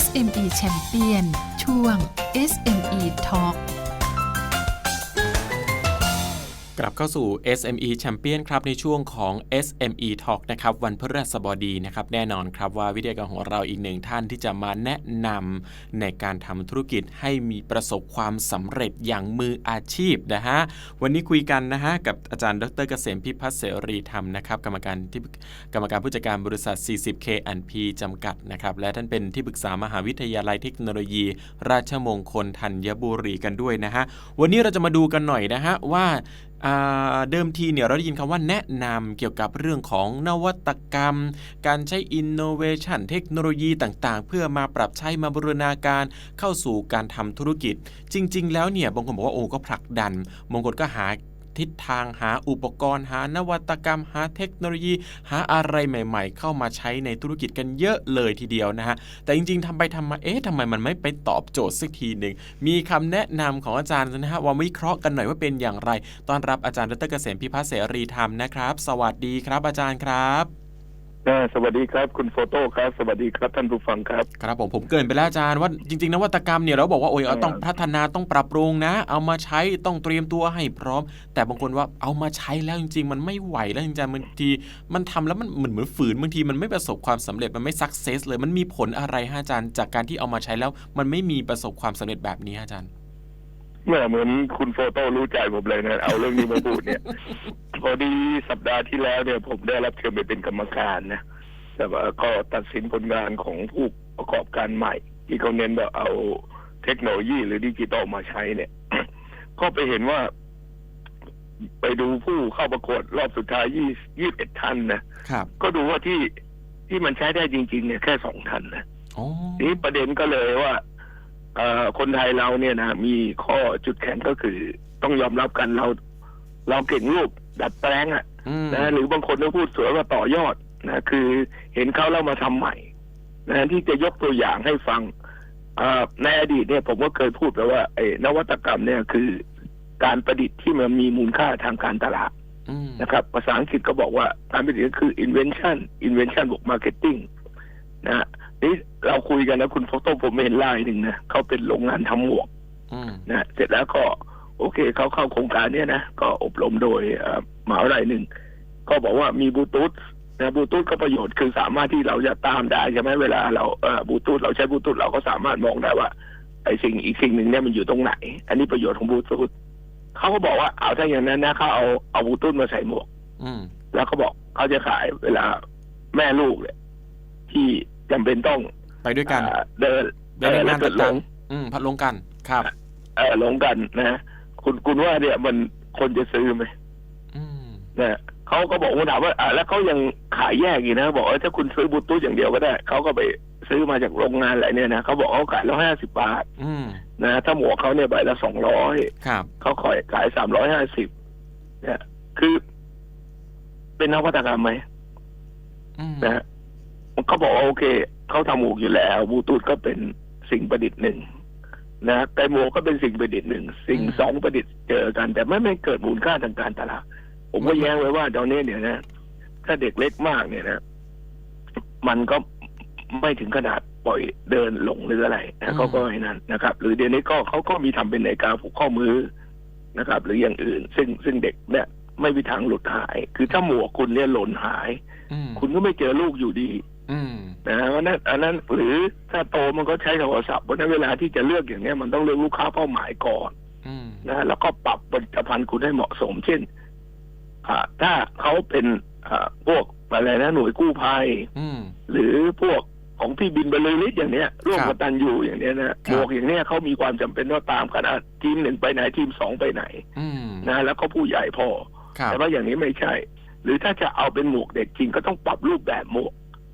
SME Champion ช่วง SME Talk กลับเข้าสู่ SME Champion ครับในช่วงของ SME Talk นะครับวันพฤหัสบดีนะครับแน่นอนครับว่าวิทยากรของเราอีกหนึ่งท่านที่จะมาแนะนำในการทำธุรกิจให้มีประสบความสำเร็จอย่างมืออาชีพนะฮะวันนี้คุยกันนะฮะกับอาจารย์ดรเกษมพิพัฒน์เสรีธรรมนะครับกรรมการที่กรรมการผู้จัดการบริษัท 40K p จำกัดนะครับและท่านเป็นที่ปรึกษามหาวิทยาลัยเทคโนโลยี ราชมงคลธัญบุรีกันด้วยนะฮะวันนี้เราจะมาดูกันหน่อยนะฮะว่าอ่า เดิมทีเนี่ยเราได้ยินคำว่าแนะนำเกี่ยวกับเรื่องของนวัตกรรม การใช้ innovation เทคโนโลยีต่างๆ เพื่อมาปรับใช้มาบูรณาการเข้าสู่การทำธุรกิจ จริง ๆ แล้วเนี่ยบางคนบอกว่าโอ้ก็ผลักดันบางคนก็หา ทิศทางหาอุปกรณ์หานวัตกรรม หาเทคโนโลยี หาอะไรใหม่ ๆ เข้ามาใช้ในธุรกิจกันเยอะเลยทีเดียวนะฮะ แต่จริงๆทำไปทำมาเอ๊ะทำไมมันไม่ไปตอบโจทย์สักทีหนึ่งมีคำแนะนำของอาจารย์นะฮะว่าวิเคราะห์กันหน่อยว่าเป็นอย่างไร ต้อนรับอาจารย์ดรเกษมพิพัฒน์เสรีธรรมนะครับ สวัสดีครับอาจารย์ครับ สวัสดีครับ คุณโฟโต้ครับ สวัสดีครับท่านผู้ฟังครับ ครับผมผมเกรินไปแล้วอาจารย์ว่าจริง ๆนวัตกรรมเนี่ยเราบอกว่าโอ้ยเอาต้องพัฒนาต้องปรับปรุงนะ เอามาใช้ต้องเตรียมตัวให้พร้อม แต่บางคนว่าเอามาใช้แล้วจริง ๆ มันไม่ไหวแล้วจริงๆบางที มันทำแล้วมันเหมือนเหมือนฝืนบางทีมันไม่ประสบความสำเร็จมันไม่สักเซสเลยมันมีผลอะไรฮะอาจารย์ จากการที่เอามาใช้แล้ว มันไม่มีประสบความสำเร็จแบบนี้ฮะอาจารย์ เมื่อเหมือนคุณโฟโต้รู้ใจผมเลยนะเอาเรื่องนี้มาพูดเนี่ย พอดีสัปดาห์ที่แล้วเนี่ย ผมได้รับเชิญไปเป็นกรรมการนะแต่ว่าก็ตัดสินผลงานของผู้ประกอบการใหม่ ที่เขาเน้นว่าเอาเทคโนโลยีหรือดิจิตอลมาใช้เนี่ย ก็ไปเห็นว่า ไปดูผู้เข้าประกวดรอบสุดท้ายยี่ยี่สิบเอ็ดท่านนะครับ ก็ดูว่าที่ที่มันใช้ได้จริง ๆ เนี่ยแค่สองท่านนะอ๋อทีนี้ประเด็นก็เลยว่าเอ่อ คนไทยเราเนี่ยนะมีข้อจุดแข็งก็คือ ต้องยอมรับกันเรา เราเก่งรูปดัดแปลงอะอืมนะหรือบางคนก็พูดสวยว่าต่อยอดนะคือเห็นเขาแล้วมาทำใหม่นะที่จะยกตัวอย่างให้ฟังเอ่อในอดีตเนี่ยผมก็เคยพูดไปว่าไอ้นวัตกรรมเนี่ยคือการประดิษฐ์ที่มันมีมูลค่าทางการตลาดอืมนะครับ ภาษาอังกฤษก็บอกว่าการประดิษฐ์ก็คือ invention invention บวก marketing นะ นี่เราคุยกันนะคุณโฟโต้ผมเห็นไลน์หนึ่งนะเขาเป็นโรงงานทำหมวกอืมนะเสร็จแล้วก็ โอเคเขาเข้าโครงการเนี้ยนะก็อบรมโดยเอ่อมหาวิทยาลัยหนึ่งก็บอกว่ามีบลูทูธนะบลูทูธก็ประโยชน์คือสามารถที่เราจะตามได้ใช่ไหมเวลาเราเอ่อบลูทูธเราใช้บลูทูธเราก็สามารถมองได้ว่าไอ้สิ่งอีกสิ่งหนึ่งเนี่ยมันอยู่ตรงไหน อันนี้ประโยชน์ของบลูทูธเขาก็บอกว่าเอาถ้าอย่างนั้นนะเขาเอาเอาบลูทูธมาใส่หมวก อืมแล้วเขาบอกเขาจะขายเวลาแม่ลูกเนี่ยที่ จำเป็นต้องไปด้วยกันอ่าเดินไปเดินแล้งาวนเกิดหลต่างงๆอืมพัดลงกันครับเออหลงกันนะคุณคุณว่าเนี่ยมันคนจะซื้อไหมอืมนะเขาก็บอกว่าถามว่าอ่าแล้วเขายังขายแยกอีกนะ บอกว่าถ้าคุณซื้อบลูทูธอย่างเดียวก็ได้เขาก็ไปซื้อมาจากโรงงานอะไรเนี่ยนะเขาบอกเขาขายร้อยห้าสิบบาทอืมนะถ้าหมวกเขาเนี่ยใบละสองร้อยครับเขาขายขายสามร้อยห้าสิบเนี่ยคือ เป็นนวัตกรรมไหมอืมนะฮะ เขาบอกว่าโอเคเขาทำหมวกอยู่แล้วบลูทูธก็เป็นสิ่งประดิษฐ์หนึ่งนะแต่หมวกก็เป็นสิ่งประดิษฐ์หนึ่งสิ่งสองประดิษฐ์เจอกัน แต่ไม่ไม่เกิดมูลค่าทางการตลาดผมก็แย้งไว้ว่าตอนนี้เนี่ยนะ ถ้าเด็กเล็กมากเนี่ยนะ มันก็ไม่ถึงขนาดปล่อยเดินหลงหรืออะไรนะเขาก็ไม่นั้นนะครับ หรือเดี๋ยวนี้ก็เขาก็มีทำเป็นนาฬิกาผูกข้อมือนะครับ หรืออย่างอื่น ซึ่งซึ่งเด็กเนี่ยไม่มีทางหลุดหาย คือถ้าหมวกคุณเนี่ยหล่นหาย อืม คุณก็ไม่เจอลูกอยู่ดี อืมนะอันนั้นอันนั้นหรือถ้าโตมันก็ใช้โทรศัพท์เพราะฉะนั้นเวลาที่จะเลือกอย่างเนี้ยมันต้องเลือกลูกค้าเป้าหมายก่อนอืมนะแล้วก็ปรับผลิตภัณฑ์คุณให้เหมาะสม เช่นอ่าถ้าเขาเป็นอ่าพวกอะไรนะหน่วยกู้ภัยอืมหรือพวกของพี่บินบรรลือฤทธิ์อย่างเนี้ยร่วมครักับตันยูอย่างเนี้ยนะครัหบมวกอย่างเนี้ยเขามีความจำเป็นว่าตามกันอะทีมหนึ่งไปไหนทีมสองไปไหนอืมนะแล้วก็ผู้ใหญ่พอครับแต่ว่าอย่างนี้ไม่ใช่ หรือถ้าจะเอาเป็นหมวกเด็กจริงก็ต้องปรับรูปแบบหมวก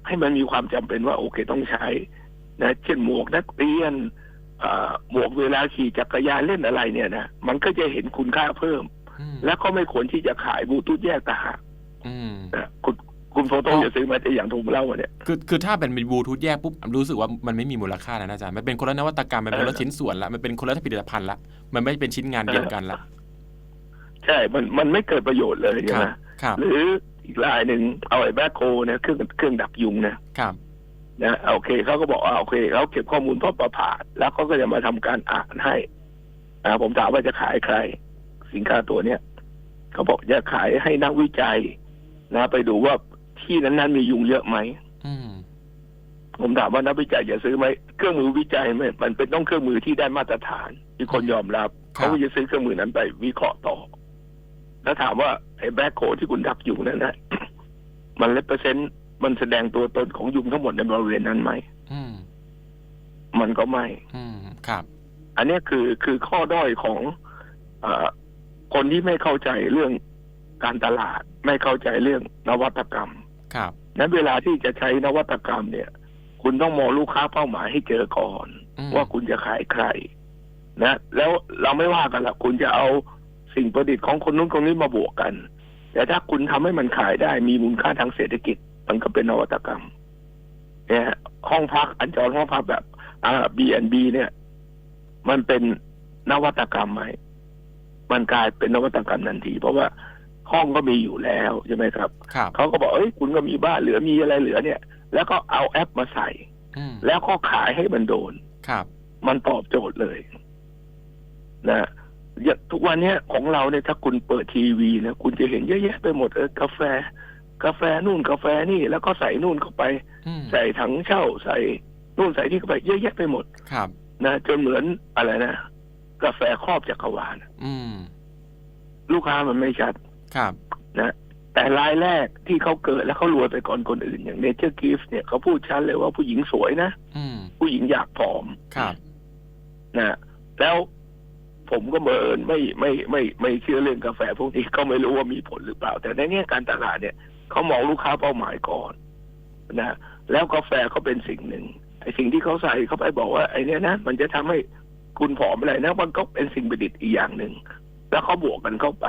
ให้มันมีความจำเป็นว่าโอเคต้องใช้นะเช่นหมวกนักเรียนเอ่อหมวกเวลาขี่จักรยานเล่นอะไรเนี่ยนะมันก็จะเห็นคุณค่าเพิ่มอืมและก็ไม่ควรที่จะขายบลูทูธแยกต่างหากอืมนะคุณคุณโฟโต้อ๋อจะซื้อมาแต่อย่างที่ผมเล่ามาเนี่ยคือคือถ้าเป็นบลูทูธแยกปุ๊บรู้สึกว่ามันไม่มีมูลค่าแล้วนะอาจารย์มันเป็นคนละนวัตกรรมมันเป็นคนละเออชิ้นส่วนละมันเป็นคนละผลิตภัณฑ์ละมันไม่เป็นชิ้นงานเดียวกันละใช่ มันมันไม่เกิดประโยชน์เลยใช่คไหรัมบครับหรือ อีกรายหนึ่งเอาไอ้แบคโคเนี่ยเครื่องเครื่องดักยุงนะครับนะโอเคเขาก็บอกว่าโอเคเขาเก็บข้อมูลพ่อประผาดแล้วเขาก็จะมาทำการอ่านให้อ่าผมถามว่าจะขายใคร สินค้าตัวเนี้ยเขาบอกจะขายให้นักวิจัย นะ ไปดูว่าที่นั้นๆมียุงเยอะไหมอืมผมถามว่านักวิจัยจะซื้อไหมเครื่องมือวิจัยมันมันเป็นต้องเครื่องมือที่ได้มาตรฐานที่คนยอมรับครับเขาก็จะซื้อเครื่องมือนั้นไปวิเคราะห์ต่อ แล้วถามว่า ไอ้แบ็คโคที่คุณดักอยู่นั่นนะมันเลเปอร์เซ็นต์มันแสดงตัวตนของยุงทั้งหมดในบริเวณนั้นไหมอืมมันก็ไม่อืมครับ อันเนี้ยคือคือข้อด้อยของเออคนที่ไม่เข้าใจเรื่องการตลาด ไม่เข้าใจเรื่องนวัตกรรม ครับนั้นเวลาที่จะใช้นวัตกรรมเนี่ย คุณต้องมองลูกค้าเป้าหมายให้เจอก่อนอืมว่าคุณจะขายใคร นะ แล้วเราไม่ว่ากันละคุณจะเอา สิ่งประดิษฐ์ของคนนู้นคนนี้มาบวกกัน แต่ถ้าคุณทำให้มันขายได้มีมูลค่าทางเศรษฐกิจ มันก็เป็นนวัตกรรม เนี่ยห้องพักอันจรห้องพักแบบอ่า B&B เนี่ย มันเป็นนวัตกรรมไหมมันกลายเป็นนวัตกรรมทันที เพราะว่าห้องก็มีอยู่แล้วใช่ไหมครับครับเขาก็บอกเอ้ยคุณก็มีบ้านเหลือมีอะไรเหลือเนี่ย แล้วก็เอาแอปมาใส่อืมแล้วก็ขายให้มันโดนครับ มันตอบโจทย์เลย นะอย่าง ทุกวันเนี้ยของเราเนี่ยถ้าคุณเปิดทีวีนะคุณจะเห็นเยอะแยะไปหมดเออกาแฟ กาแฟนู่นกาแฟนี่ แล้วก็ใส่นู่นเข้าไปอืมใส่ถังเช่า ใส่นู่นใส่นี่เข้าไปเยอะแยะไปหมดครับนะจนเหมือนอะไรนะกาแฟครอบจักรวาลอืมลูกค้ามันไม่ชัดครับ นะ แต่รายแรกที่เขาเกิดแล้วเขารวยไปก่อนคนอื่น อย่างเนเจอร์กิฟเนี่ยเขาพูดชัดเลยว่าผู้หญิงสวยนะอืมผู้หญิงอยากผอมครับนะแล้ว ผมก็เมินไม่ไม่ไม่ไม่เชื่อเรื่องกาแฟพวกนี้ก็ไม่รู้ว่ามีผลหรือเปล่า แต่ในเนี้ยการตลาดเนี่ยเขามองลูกค้าเป้าหมายก่อนนะแล้วกาแฟเขาเป็นสิ่งหนึ่งไอ้สิ่งที่เขาใส่เข้าไปบอกว่าไอ้เนี้ยนะมันจะทำให้คุณผอมอะไรนะมันก็เป็นสิ่งประดิษฐ์อีกอย่างหนึ่งแล้วเขาบวกกันเข้าไป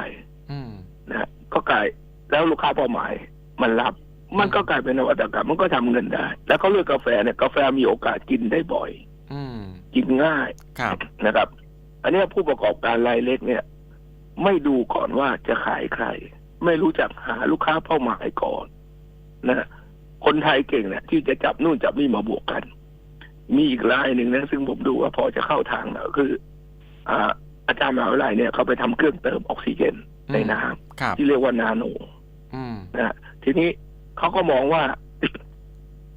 อืมนะก็กลายแล้วลูกค้าเป้าหมายมันรับ มันก็กลายเป็นนวัตกรรมมันก็ทำเงินได้ แล้วเขาเลือกกาแฟเนี่ยกาแฟมีโอกาสกินได้บ่อยอืมกินง่ายครับนะครับ อันเนี้ยผู้ประกอบการรายเล็กเนี่ย ไม่ดูก่อนว่าจะขายใคร ไม่รู้จักหาลูกค้าเป้าหมายก่อนนะคนไทยเก่งเนี่ยที่จะจับนู่นจับนี่มาบวกกัน มีอีกรายหนึ่งนะ ซึ่งผมดูว่าพอจะเข้าทางแล้วคืออ่าอาจารย์มหาวิทยาลัยเนี่ยเขาไปทำเครื่องเติมออกซิเจนในน้ครับำที่เรียกว่านาโนอืมนะทีนี้เขาก็มองว่า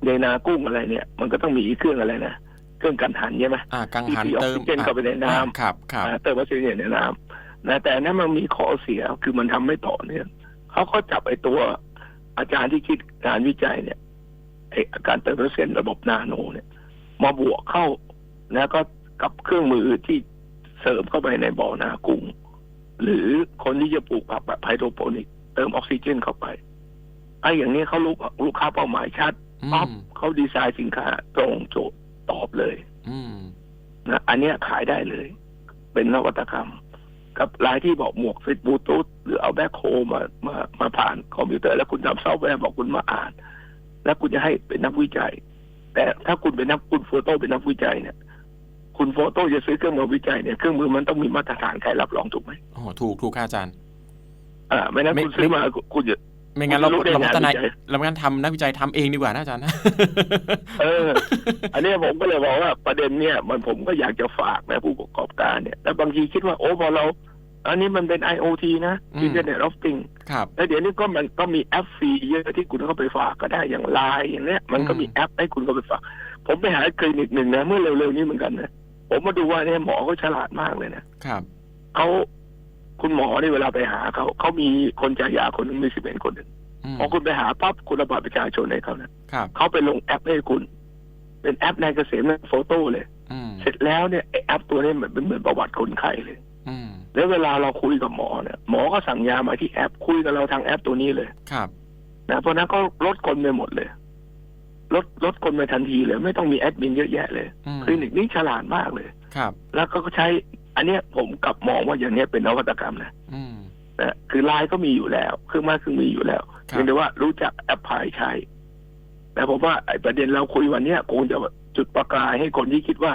ในนากุ้งอะไรเนี่ย มันก็ต้องมีเครื่องอะไรนะ เครื่องกันหันใช่ไหมอ่ากังหันที่ออกเติมซิเจนเข้าไปในน้ำอ่าครับครับอ่าเติมออกซิเจนในน้ำนะแต่อันนั้นมันมีข้อเสียคือมันทำไม่ต่อเนื่องเขาก็จับไอ้ตัวอาจารย์ที่คิดงานวิจัยเนี่ยไอ้การเติมออกซิเจนระบบนาโนเนี่ย มาบวกเข้าแล้วก็กับเครื่องมือที่เสริมเข้าไปในบ่อนากุ้งหรือคนที่จะปลูกผักแบบไฮโดรโปนิก เติมออกซิเจนเข้าไปไอ้อย่างนี้เขาลูกลูกค้าเป้าหมายชัดอืปั๊บมเขาดีไซน์สินค้าตรงโจทย์ ตอบเลยอืมนะอันเนี้ยขายได้เลย เป็นนวัตกรรม กับรายที่บอกหมวกฟิตบลูทูธหรือเอาแบ็คโฮมามามาผ่านคอมพิวเตอร์ แล้วคุณทำซอฟต์แวร์บอกคุณมาอ่าน แล้วคุณจะให้เป็นนักวิจัย แต่ถ้าคุณเป็นนักคุณโฟโต้เป็นนักวิจัยเนี่ยคุณโฟโต้จะซื้อเครื่องมือวิจัยเนี่ยเครื่องมือมันต้องมีมาตรฐานใครรับรองถูกไหมอ๋อถูกถูกค่ะอาจารย์ อ่าไม่นั้นไม่คุณซื้อมาคุณจะ ไม่งั้นเราคุณรู้ได้เราพัฒนาไงวิจัย เราไม่งั้นทำนักวิจัยทำเองดีกว่านะอาจารย์นะ เออ อันเนี้ยผมก็เลยบอกว่าประเด็นเนี่ยมันผมก็อยากจะฝากนะผู้ประกอบการเนี่ยแต่บางทีคิดว่าโอ้พอเรา อันนี้มันเป็น IoT นะ อืม Internet of Things ครับ แล้วเดี๋ยวนี้ก็มันก็มีแอปฟรีเยอะที่คุณเข้าไปฝากก็ได้อย่างไลน์อย่างเนี้ยมันก็มีอืมแอปให้คุณเข้าไปฝาก ผมไปหาคลินิกหนึ่งนะ เมื่อเร็วๆนี้เหมือนกันนะ ผมมาดูว่าเนี่ยหมอเขาฉลาดมากเลยนะ ครับเขา คุณหมอเนี่ยเวลาไปหาเขาเขามีคนจ่ายยาคนหนึ่งมีสิบเอ็ดคนหนึ่งอืมพอคุณไปหาปั๊บคุณระบาดประชาชนให้เขานะครับเขาไปลงแอปให้คุณ เป็นแอปนายเกษมโฟโต้เลยอืมเสร็จแล้วเนี่ยไอ้แอปตัวนี้เหมือนเป็นเหมือนประวัติคนไข้เลยอืมแล้วเวลาเราคุยกับหมอเนี่ยหมอก็สั่งยามาที่แอปคุยกับเราทางแอปตัวนี้เลยครับนะเพราะฉะนั้นก็ลดคนไปหมดเลยลดลดคนไปทันทีเลย ไม่ต้องมีแอดมินเยอะแยะเลยอืมคลินิกนี้ฉลาดมากเลยครับ แล้วก็ใช้ อันเนี้ยผมกลับมองว่าอย่างเนี้ยเป็นนวัตกรรมนะอืมนะคือไลน์ก็มีอยู่แล้วเครื่องไม้เครื่องมืออยู่แล้วครับเพียงแต่ว่ารู้จักแอปพลายใช้แต่ผมว่าไอ้ประเด็นเราคุยวันเนี้ยคงจะจุดประกายให้คนที่คิดว่า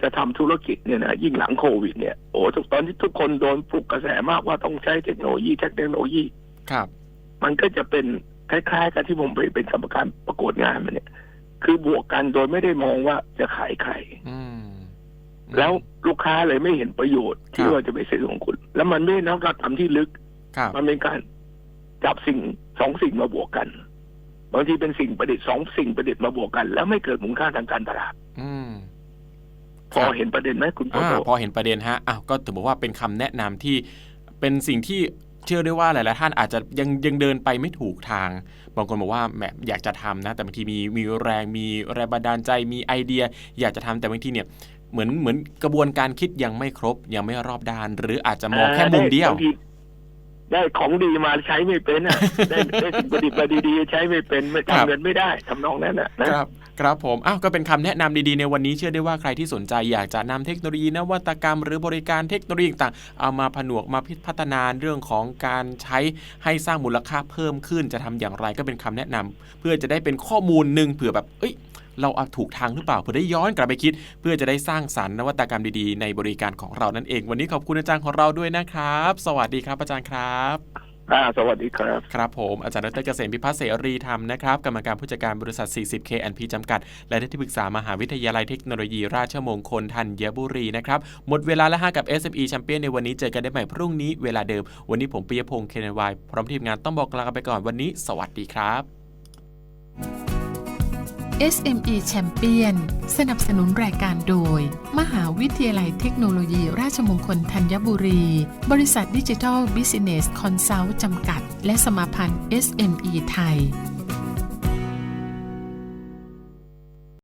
จะทำธุรกิจเนี่ยนะยิ่งหลังโควิดเนี่ยโอ้ทุกตอนที่ทุกคนโดนปลุกกระแสมากว่าต้องใช้เทคโนโลยีเทคโนโลยีครับ มันก็จะเป็นคล้ายๆกับที่ผมไปเป็นกรรมการประกวดงานมาเนี่ย คือบวกกันโดยไม่ได้มองว่าจะขายใคร อืม แล้วลูกค้าเลยไม่เห็นประโยชน์คที่รับว่าจะไปซื้อของคุณ แล้วมันไม่ใช่นักธรรมที่ลึกครับมันเป็นการจับสิ่งสองสิ่งมาบวกกันบางทีเป็นสิ่งประดิษฐ์สองสิ่งประดิษฐ์มาบวกกัน แล้วไม่เกิดมูลค่าทางการตลาดอืมพอเห็นประเด็นไหมคุณโตอ่าโตพอเห็นประเด็นฮะอ้าวก็ถือบอกว่าเป็นคำแนะนำที่เป็นสิ่งที่เชื่อได้ว่าหลายๆท่านอาจจะยังยังเดินไปไม่ถูกทาง บางคนบอกว่าแหมอยากจะทำนะ แต่บางทีมีมีแรงมีแรงบันดาลใจมีไอเดีย อยากจะทำแต่บางทีเนี่ย เหมือนเหมือนกระบวนการคิดยังไม่ครบยังไม่รอบด้าน หรืออาจจะมองแค่มุมเดียวบางทีได้ของดีมาใช้ไม่เป็นอะได้ได้สิ่งประดิษฐ์มาดีๆ ใช้ไม่เป็นไม่ครับทำเงินไม่ได้ทำนองนั้นน่ะนะครับครับผม อ้าว ก็เป็นคำแนะนำดีๆ ในวันนี้เชื่อได้ว่าใครที่สนใจอยากจะนำเทคโนโลยีนวัตกรรม หรือบริการเทคโนโลยีต่างๆ เอามาผนวกมาพัฒนาเรื่องของการใช้ให้สร้างมูลค่าเพิ่มขึ้นจะทำอย่างไรก็เป็นคำแนะนำเพื่อจะได้เป็นข้อมูลหนึ่งเผื่อแบบ เอ้ย เราเอาถูกทางหรือเปล่าเพื่อได้ย้อนกลับไปคิด เพื่อจะได้สร้างสรรค์นวัตกรรมดีๆ ในบริการของเรานั่นเอง วันนี้ขอบคุณอาจารย์ของเราด้วยนะครับ สวัสดีครับอาจารย์ครับอ่าสวัสดีครับ ครับผมอาจารย์ดรเกษมพิพัฒน์เสรีธรรมนะครับกรรมการผู้จัดการบริษัท 40K p จำกัด และที่ปรึกษามหาวิทยาลัยเทคโนโลยีราชมงคลธัญบุรีนะครับ หมดเวลาแล้วฮะกับ SME แชมเปี้ยนในวันนี้เจอกันได้ใหม่พรุ่งนี้เวลาเดิม วันนี้ผมปิยพงศ์เคนวายพร้อมทีมงานต้องบอกลากันไปก่อนวันนี้ สวัสดีครับ SME Champion สนับสนุนรายการโดย มหาวิทยาลัยเทคโนโลยีราชมงคลธัญบุรี บริษัทดิจิทัลบิสเนสคอนซัลท์จำกัด และสมาพันธ์ SME ไทย